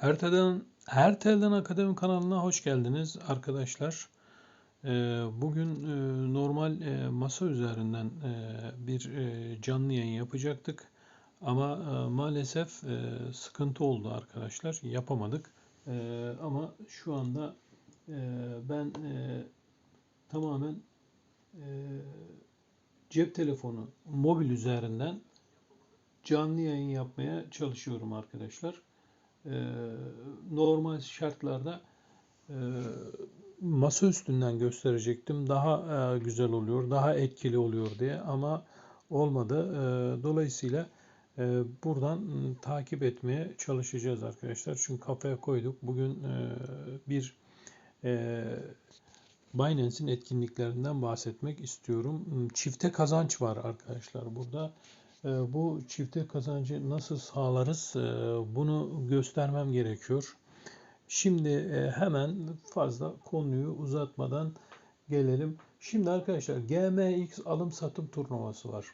Her telden, akademi kanalına hoş geldiniz arkadaşlar. Ee, bugün e, normal e, masa üzerinden e, bir canlı yayın yapacaktık. Ama maalesef sıkıntı oldu arkadaşlar. Yapamadık. Ama şu anda ben tamamen cep telefonu, mobil üzerinden canlı yayın yapmaya çalışıyorum arkadaşlar. Ee, normal şartlarda e, masa üstünden gösterecektim. Daha e, güzel oluyor, daha etkili oluyor diye ama olmadı. E, dolayısıyla buradan takip etmeye çalışacağız arkadaşlar. Çünkü kafaya koyduk. Bugün bir Binance'in etkinliklerinden bahsetmek istiyorum. Çifte kazanç var arkadaşlar burada. Ee, bu çifte kazancı nasıl sağlarız ee, bunu göstermem gerekiyor. Şimdi e, hemen fazla konuyu uzatmadan gelelim. Şimdi arkadaşlar GMX alım satım turnuvası var.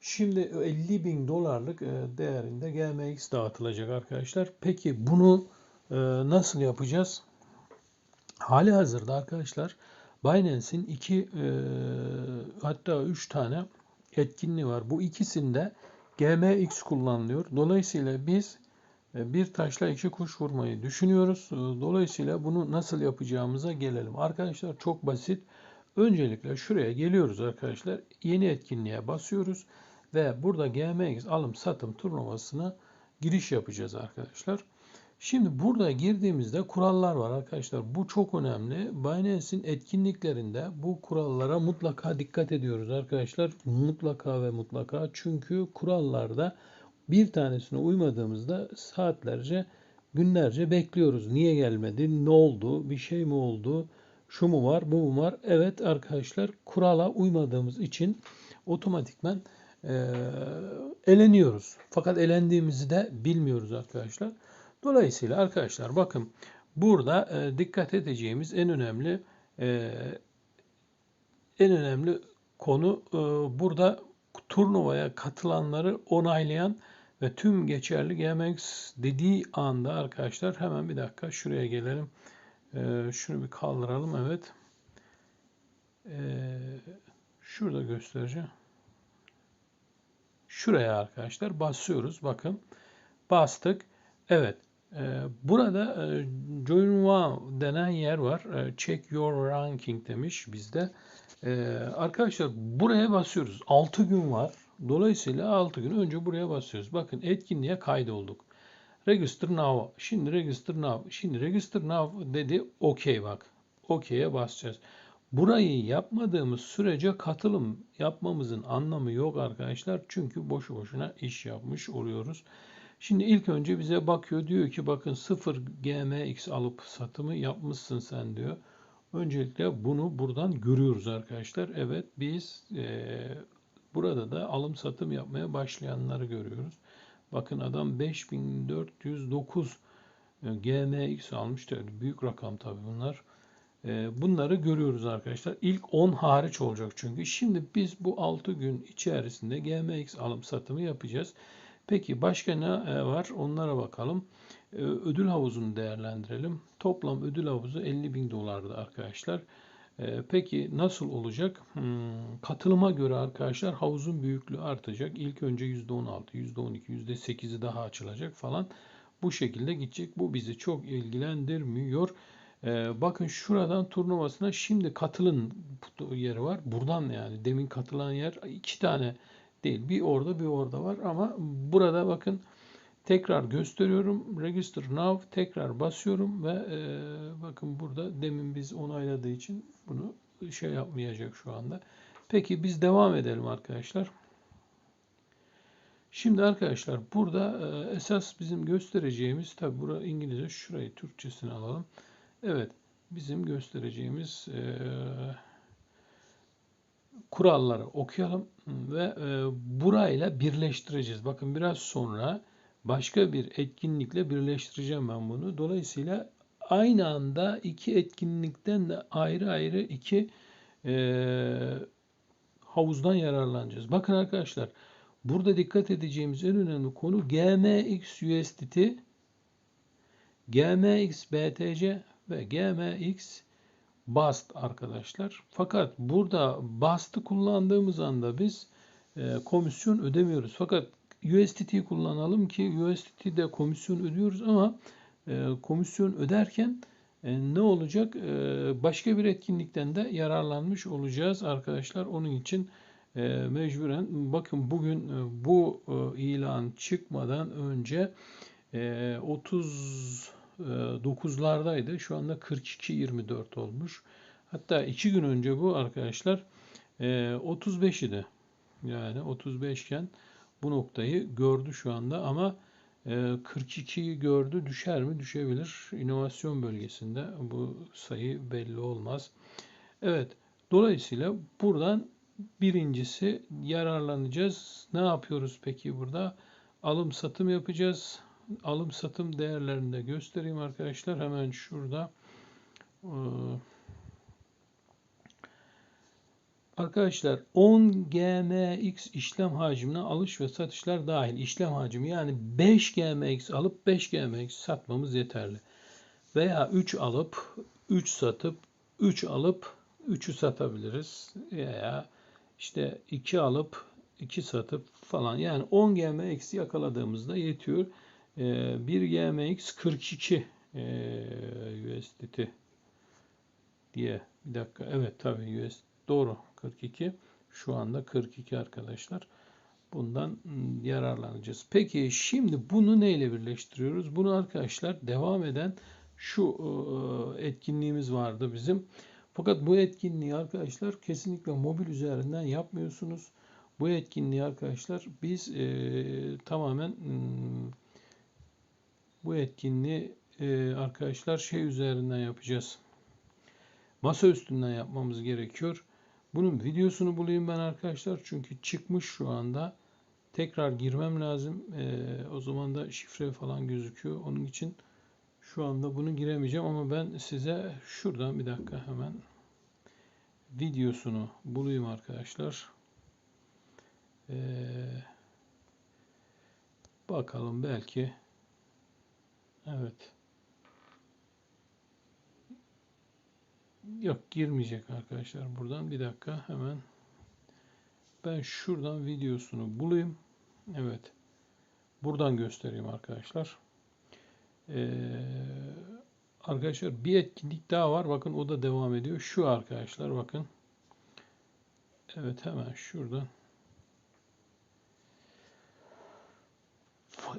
Şimdi 50 bin dolarlık e, değerinde GMX dağıtılacak arkadaşlar. Peki bunu e, nasıl yapacağız? Hali hazırda arkadaşlar Binance'in iki hatta üç tane etkinliği var. Bu ikisinde GMX kullanılıyor. Dolayısıyla biz e, bir taşla iki kuş vurmayı düşünüyoruz. E, dolayısıyla bunu nasıl yapacağımıza gelelim. Arkadaşlar çok basit. Öncelikle şuraya geliyoruz arkadaşlar. Yeni etkinliğe basıyoruz ve burada GMX alım satım turnuvasına giriş yapacağız arkadaşlar. Şimdi burada girdiğimizde kurallar var arkadaşlar. Bu çok önemli. Binance'in etkinliklerinde bu kurallara mutlaka dikkat ediyoruz arkadaşlar. Mutlaka ve mutlaka. Çünkü kurallarda bir tanesine uymadığımızda saatlerce, günlerce bekliyoruz. Niye gelmedi? Ne oldu? Bir şey mi oldu? Şu mu var? Bu mu var? Evet arkadaşlar kurala uymadığımız için otomatikman e, eleniyoruz. Fakat elendiğimizi de bilmiyoruz arkadaşlar. Dolayısıyla arkadaşlar bakın burada e, dikkat edeceğimiz en önemli e, en önemli konu e, burada turnuvaya katılanları onaylayan ve tüm geçerli GMX dediği anda arkadaşlar hemen bir dakika şuraya gelelim. E, şunu bir kaldıralım evet. E, şurada göstereceğim. Şuraya arkadaşlar basıyoruz. Bakın bastık. Evet burada e, Join Wow denen yer var. E, check your ranking demiş bizde. Ee, arkadaşlar buraya basıyoruz. 6 gün var. Dolayısıyla 6 gün önce buraya basıyoruz. Bakın etkinliğe kaydolduk. Register now. Şimdi register now. Şimdi register now dedi. OK bak. OK'ye basacağız. Burayı yapmadığımız sürece katılım yapmamızın anlamı yok arkadaşlar. Çünkü boşu boşuna iş yapmış oluyoruz. Şimdi ilk önce bize bakıyor diyor ki bakın 0 GMX alıp satımı yapmışsın sen diyor. Öncelikle bunu buradan görüyoruz arkadaşlar. Evet biz e, burada da alım satım yapmaya başlayanları görüyoruz. Bakın adam 5409 e, GMX almış. Büyük rakam tabi bunlar. Bunları görüyoruz arkadaşlar. İlk 10 hariç olacak çünkü. Şimdi biz bu 6 gün içerisinde GMX alım satımı yapacağız. Peki başka ne e, var? Onlara bakalım. E, ödül havuzunu değerlendirelim. Toplam ödül havuzu 50 bin dolardı arkadaşlar. E, peki nasıl olacak? Hmm, katılıma göre arkadaşlar havuzun büyüklüğü artacak. İlk önce %16, %12, %8'i daha açılacak falan. Bu şekilde gidecek. Bu bizi çok ilgilendirmiyor. Bakın şuradan turnuvasına şimdi katılın yeri var. Buradan yani demin katılan yer iki tane değil. Bir orada bir orada var ama burada bakın tekrar gösteriyorum. Register now tekrar basıyorum ve e, bakın burada demin biz onayladığı için bunu şey yapmayacak şu anda. Peki biz devam edelim arkadaşlar. Şimdi arkadaşlar burada e, esas bizim göstereceğimiz tabi burada İngilizce şurayı Türkçesini alalım. Evet bizim göstereceğimiz e, kuralları okuyalım ve e, burayla birleştireceğiz. Bakın biraz sonra başka bir etkinlikle birleştireceğim ben bunu. Dolayısıyla aynı anda iki etkinlikten de ayrı ayrı iki e, havuzdan yararlanacağız. Bakın arkadaşlar burada dikkat edeceğimiz en önemli konu GMX USDT GMX BTC ve GMX BAST arkadaşlar. Fakat burada BAST'ı kullandığımız anda biz e, komisyon ödemiyoruz. Fakat USDT kullanalım ki USDT'de komisyon ödüyoruz ama e, komisyon öderken e, ne olacak? E, başka bir etkinlikten de yararlanmış olacağız arkadaşlar. Onun için e, mecburen bakın bugün e, bu e, ilan çıkmadan önce e, 39'lardaydı. Şu anda 42-24 olmuş. Hatta iki gün önce bu arkadaşlar e, 35 idi. Yani 35 iken bu noktayı gördü şu anda ama 42'yi gördü düşer mi? Düşebilir. İnovasyon bölgesinde bu sayı belli olmaz. Evet. Dolayısıyla buradan birincisi yararlanacağız. Ne yapıyoruz peki burada? Alım satım yapacağız. Alım satım değerlerini de göstereyim arkadaşlar. Hemen şurada. Ee, Arkadaşlar 10 GMX işlem hacmine alış ve satışlar dahil işlem hacmi yani 5 GMX alıp 5 GMX satmamız yeterli. Veya 3 alıp 3 satıp 3 alıp 3'ü satabiliriz. Veya işte 2 alıp 2 satıp falan yani 10 GMX yakaladığımızda yetiyor. 1 GMX 42 USDT diye bir dakika evet tabii USDT doğru 42. Şu anda 42 arkadaşlar. Bundan ıı, yararlanacağız. Peki şimdi bunu neyle birleştiriyoruz? Bunu arkadaşlar devam eden şu ıı, etkinliğimiz vardı bizim. Fakat bu etkinliği arkadaşlar kesinlikle mobil üzerinden yapmıyorsunuz. Bu etkinliği arkadaşlar biz e, tamamen e, bu etkinliği e, arkadaşlar şey üzerinden yapacağız. Masa üstünden yapmamız gerekiyor. Bunun videosunu bulayım ben arkadaşlar. Çünkü çıkmış şu anda. Tekrar girmem lazım. Ee, o zaman da şifre falan gözüküyor. Onun için şu anda bunu giremeyeceğim ama ben size şuradan bir dakika hemen videosunu bulayım arkadaşlar. Ee, bakalım belki evet Yok girmeyecek arkadaşlar buradan. Bir dakika hemen. Ben şuradan videosunu bulayım. Evet. Buradan göstereyim arkadaşlar. Ee, arkadaşlar bir etkinlik daha var. Bakın o da devam ediyor. Şu arkadaşlar bakın. Evet hemen şuradan.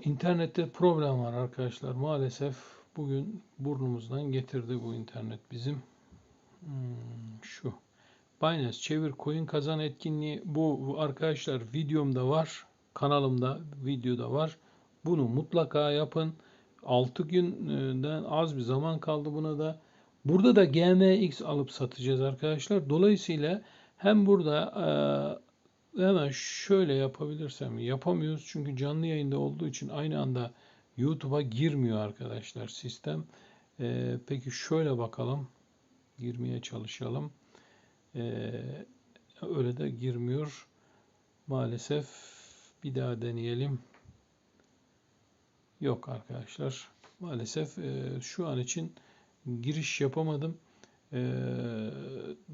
İnternette problem var arkadaşlar. Maalesef bugün burnumuzdan getirdi bu internet bizim. Hmm, şu. Binance çevir coin kazan etkinliği bu, arkadaşlar videomda var. Kanalımda videoda var. Bunu mutlaka yapın. 6 günden az bir zaman kaldı buna da. Burada da GMX alıp satacağız arkadaşlar. Dolayısıyla hem burada e, hemen şöyle yapabilirsem yapamıyoruz. Çünkü canlı yayında olduğu için aynı anda YouTube'a girmiyor arkadaşlar sistem. E, peki şöyle bakalım girmeye çalışalım. Ee, öyle de girmiyor. Maalesef bir daha deneyelim. Yok arkadaşlar. Maalesef e, şu an için giriş yapamadım. E,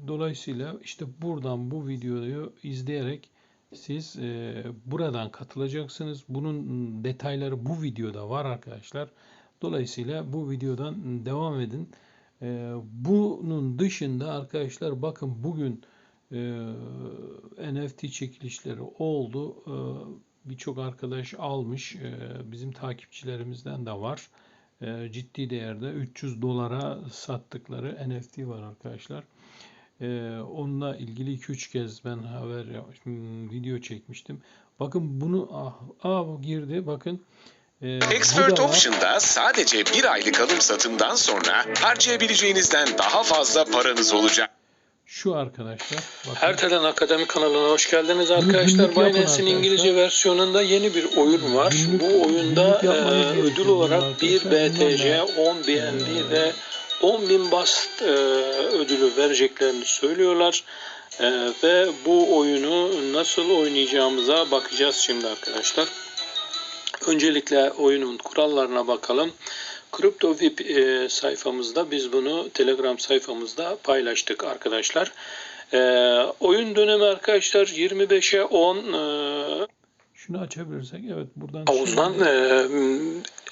dolayısıyla işte buradan bu videoyu izleyerek siz e, buradan katılacaksınız. Bunun detayları bu videoda var arkadaşlar. Dolayısıyla bu videodan devam edin. Ee, bunun dışında arkadaşlar bakın bugün e, NFT çekilişleri oldu. E, Birçok arkadaş almış. E, bizim takipçilerimizden de var. E, ciddi değerde 300 dolara sattıkları NFT var arkadaşlar. E, onunla ilgili 2-3 kez ben haber video çekmiştim. Bakın bunu ah, ah bu girdi. Bakın ee, Expert Option'da sadece bir aylık alım satımdan sonra harcayabileceğinizden daha fazla paranız olacak. Şu arkadaşlar. Bakın. Hertelen Akademi kanalına hoş geldiniz arkadaşlar. Binance'in İngilizce versiyonunda yeni bir oyun var. Günlük, Bu oyunda e, ödül olarak 1 BTC, 10 BNB ve 10.000 BAST e, ödülü vereceklerini söylüyorlar. E, ve bu oyunu nasıl oynayacağımıza bakacağız şimdi arkadaşlar. Öncelikle oyunun kurallarına bakalım. CryptoVip e, sayfamızda biz bunu Telegram sayfamızda paylaştık arkadaşlar. E, oyun dönemi arkadaşlar 25'e 10 e, Şunu açabilirsek evet buradan havuzdan e,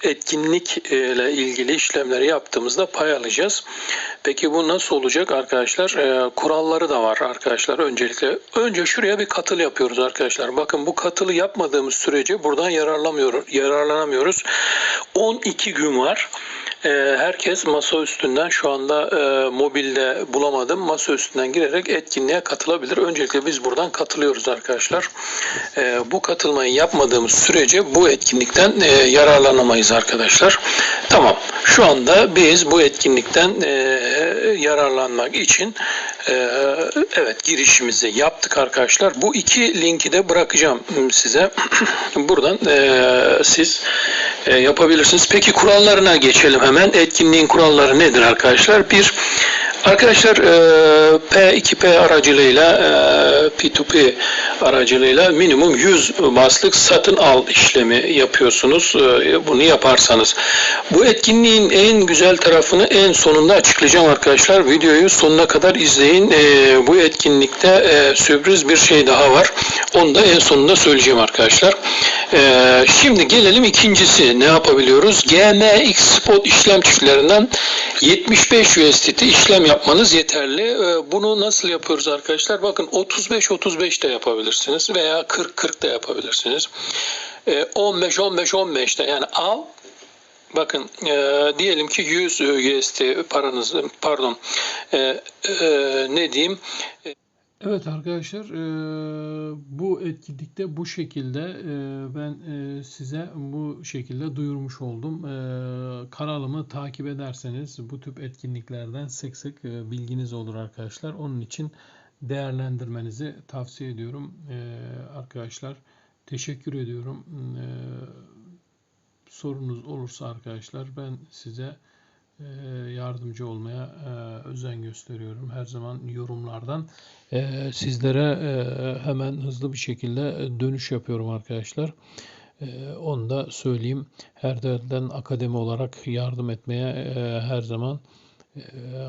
etkinlik ile ilgili işlemleri yaptığımızda pay alacağız. Peki bu nasıl olacak arkadaşlar? E, kuralları da var arkadaşlar. Öncelikle önce şuraya bir katıl yapıyoruz arkadaşlar. Bakın bu katılı yapmadığımız sürece buradan yararlamıyoruz, yararlanamıyoruz. 12 gün var. E, herkes masa üstünden şu anda e, mobilde bulamadım. Masa üstünden girerek etkinliğe katılabilir. Öncelikle biz buradan katılıyoruz arkadaşlar. E, bu katılmayı yapmadığımız sürece bu etkinlikten e, yararlanamayız arkadaşlar. Tamam. Şu anda biz bu etkinlikten e, yararlanmak için evet girişimizi yaptık arkadaşlar. Bu iki linki de bırakacağım size. Buradan siz e, yapabilirsiniz. Peki kurallarına geçelim hemen. Etkinliğin kuralları nedir arkadaşlar? Bir Arkadaşlar e, P2P aracılığıyla e, P2P aracılığıyla minimum 100 baslık satın al işlemi yapıyorsunuz. E, Bunu yaparsanız. Bu etkinliğin en güzel tarafını en sonunda açıklayacağım arkadaşlar. Videoyu sonuna kadar izleyin. E, Bu etkinlikte e, sürpriz bir şey daha var. Onu da en sonunda söyleyeceğim arkadaşlar. E, Şimdi gelelim ikincisi. Ne yapabiliyoruz? GMX spot işlem çiftlerinden 75 USDT işlem yapmanız yeterli. Ee, Bunu nasıl yapıyoruz arkadaşlar? Bakın 35-35 de yapabilirsiniz veya 40-40 da yapabilirsiniz. 15-15-15 de yani al Bakın e, diyelim ki 100 USD paranız pardon e, e, ne diyeyim Evet arkadaşlar eee, bu etkinlikte bu şekilde eee, ben eee, size bu şekilde duyurmuş oldum. Kanalımı takip ederseniz bu tip etkinliklerden sık sık bilginiz olur arkadaşlar. Onun için değerlendirmenizi tavsiye ediyorum arkadaşlar. Teşekkür ediyorum. Sorunuz olursa arkadaşlar ben size yardımcı olmaya eee, özen gösteriyorum. Her zaman yorumlardan eee, sizlere eee, hemen hızlı bir şekilde dönüş yapıyorum arkadaşlar. Eee, Onu da söyleyeyim. Her derden akademi olarak yardım etmeye her zaman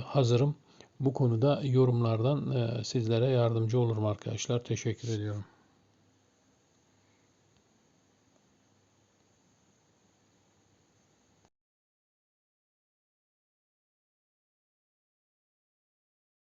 hazırım. Bu konuda yorumlardan sizlere yardımcı olurum arkadaşlar. Teşekkür ediyorum.